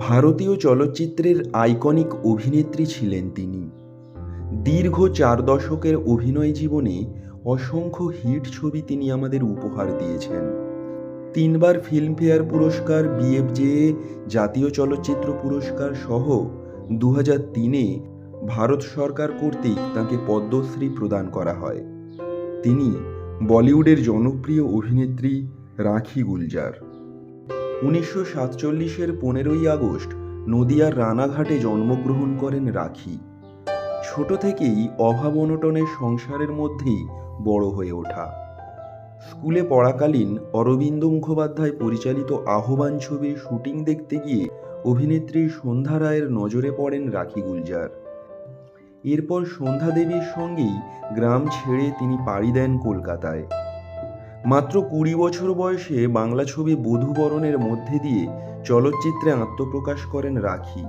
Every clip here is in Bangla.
ভারতীয় চলচ্চিত্রের আইকনিক অভিনেত্রী ছিলেন তিনি। দীর্ঘ চার দশকের অভিনয় জীবনে অসংখ্য হিট ছবি তিনি আমাদের উপহার দিয়েছেন। তিনবার ফিল্মফেয়ার পুরস্কার বিএফজে জাতীয় চলচ্চিত্র পুরস্কার সহ দু তিনে ভারত সরকার কর্তৃক তাঁকে পদ্মশ্রী প্রদান করা হয়। তিনি বলিউডের জনপ্রিয় অভিনেত্রী রাখি গুলজার। উনিশশো সাতচল্লিশের পনেরোই আগস্ট নদিয়ার রানাঘাটে জন্মগ্রহণ করেন রাখি। ছোট থেকেই অভাব অনটনের সংসারের মধ্যেই বড় হয়ে ওঠা। স্কুলে পড়াকালীন অরবিন্দ মুখোপাধ্যায় পরিচালিত আহ্বান ছবির শুটিং দেখতে গিয়ে অভিনেত্রী সন্ধ্যা রায়ের নজরে পড়েন রাখি গুলজার। এরপর সন্ধ্যা দেবীর সঙ্গেই গ্রাম ছেড়ে তিনি পাড়ি দেন কলকাতায়। মাত্র কুড়ি বছর বয়সে বাংলা ছবি বধূবরণের মধ্যে দিয়ে চলচ্চিত্রে আত্মপ্রকাশ করেন রাখি।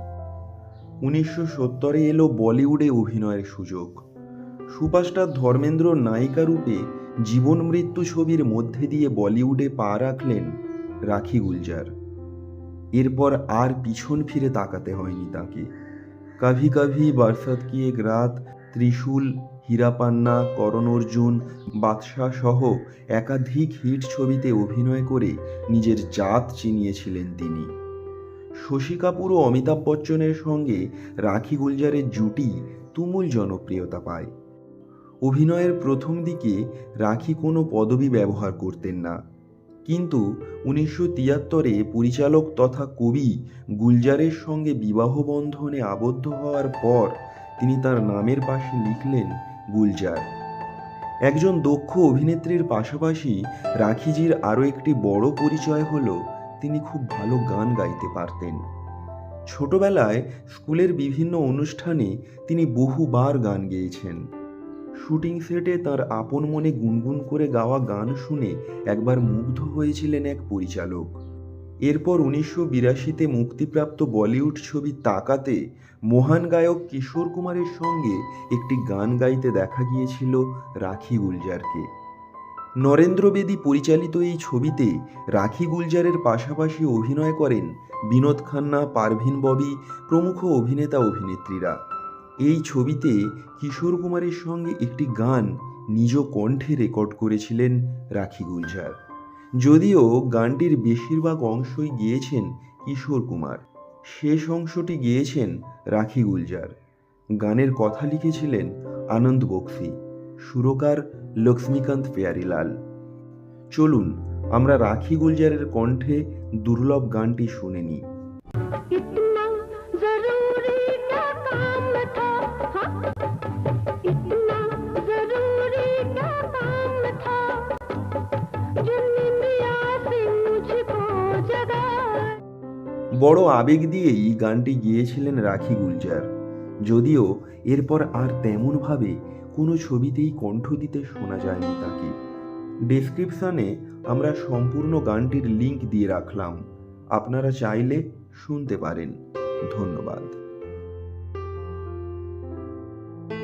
উনিশশো সত্তরে এলো বলিউডে অভিনয়ের সুযোগ। সুপারস্টার ধর্মেন্দ্র নায়িকা রূপে জীবন মৃত্যু ছবির মধ্যে দিয়ে বলিউডে পা রাখলেন রাখি গুলজার। এরপর আর পিছন ফিরে তাকাতে হয়নি তাকে। কাভি কাভি বারসাত কি এক রাত ত্রিশূল, হীরাপান্না করণ অর্জুন বাদশাহ সহ একাধিক হিট ছবিতে অভিনয় করে নিজের জাত চিনিয়েছিলেন তিনি। শশী কাপুর ও অমিতাভ বচ্চনের সঙ্গে রাখি গুলজারের জুটি তুমুল জনপ্রিয়তা পায়। অভিনয়ের প্রথম দিকে রাখি কোনো পদবি ব্যবহার করতেন না। কিন্তু উনিশশো তিয়াত্তরে পরিচালক তথা কবি গুলজারের সঙ্গে বিবাহ বন্ধনে আবদ্ধ হওয়ার পর তিনি তার নামের পাশে লিখলেন গুলজার। একজন দক্ষ অভিনেত্রীর পাশাপাশি রাখিজির আরও একটি বড় পরিচয় হলো, তিনি খুব ভালো গান গাইতে পারতেন। ছোটবেলায় স্কুলের বিভিন্ন অনুষ্ঠানে তিনি বহুবার গান গেয়েছেন। শুটিং সেটে তার আপন মনে গুনগুন করে গাওয়া গান শুনে একবার মুগ্ধ হয়েছিলেন এক পরিচালক। এরপর উনিশশো বিরাশিতে মুক্তিপ্রাপ্ত বলিউড ছবি তাকাতে মহান গায়ক কিশোর কুমারের সঙ্গে একটি গান গাইতে দেখা গিয়েছিল রাখি গুলজারকে। নরেন্দ্র বেদী পরিচালিত এই ছবিতে রাখি গুলজারের পাশাপাশি অভিনয় করেন বিনোদ খান্না, পারভিন ববি, প্রমুখ অভিনেতা অভিনেত্রীরা। এই ছবিতে কিশোর কুমারের সঙ্গে একটি গান নিজ কণ্ঠে রেকর্ড করেছিলেন রাখি গুলজার। যদিও গানটির বেশিরভাগ অংশই গিয়েছেন কিশোর কুমার। শেষ অংশটি গিয়েছেন রাখি গুলজার। গানের কথা লিখেছিলেন আনন্দ বক্সি, সুরকার লক্ষ্মীকান্ত পেয়ারিলাল। চলুন, আমরা রাখি গুলজারের কণ্ঠে দুর্লভ গানটি শুনে নিই। বড় আবেগ দিয়েই গানটি গিয়েছিলেন রাখি গুলজার। যদিও এরপর আর তেমনভাবে কোনো ছবিতেই কণ্ঠ দিতে শোনা যায়নি তাকে। ডিসক্রিপশানে আমরা সম্পূর্ণ গানটির লিঙ্ক দিয়ে রাখলাম। আপনারা চাইলে শুনতে পারেন। ধন্যবাদ।